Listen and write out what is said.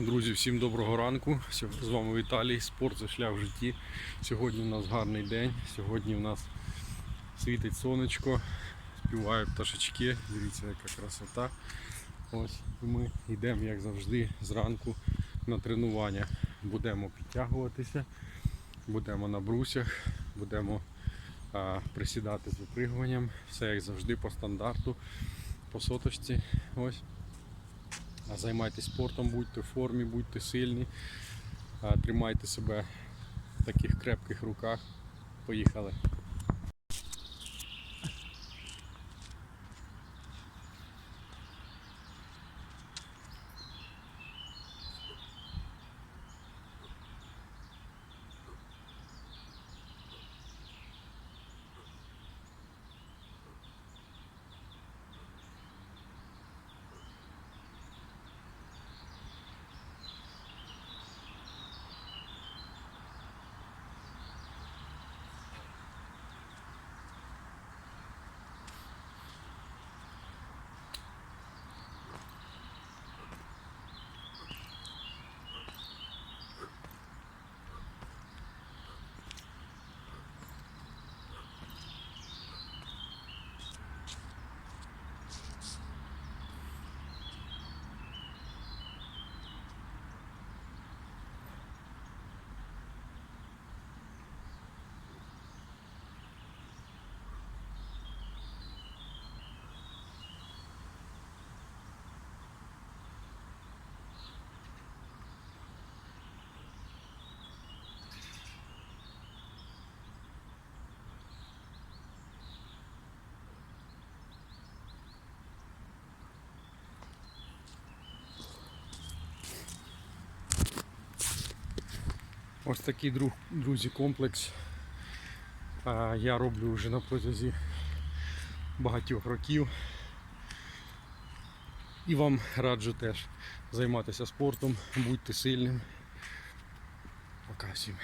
Друзі, всім доброго ранку. З вами Віталій. Спорт це шлях в житті. Сьогодні у нас гарний день. Сьогодні у нас світить сонечко, співають пташечки. Дивіться, яка красота. Ось ми йдемо, як завжди, зранку на тренування. Будемо підтягуватися, будемо на брусях, будемо а, присідати з випригуванням. Все як завжди по стандарту, по соточці. Ось. Займайтесь спортом, будьте в формі, будьте сильні, тримайте себе в таких крепких руках. Поїхали. Ось такий друзі, комплекс. Я роблю вже на протязі багатьох років. І вам раджу теж займатися спортом, будьте сильним. Пока всім.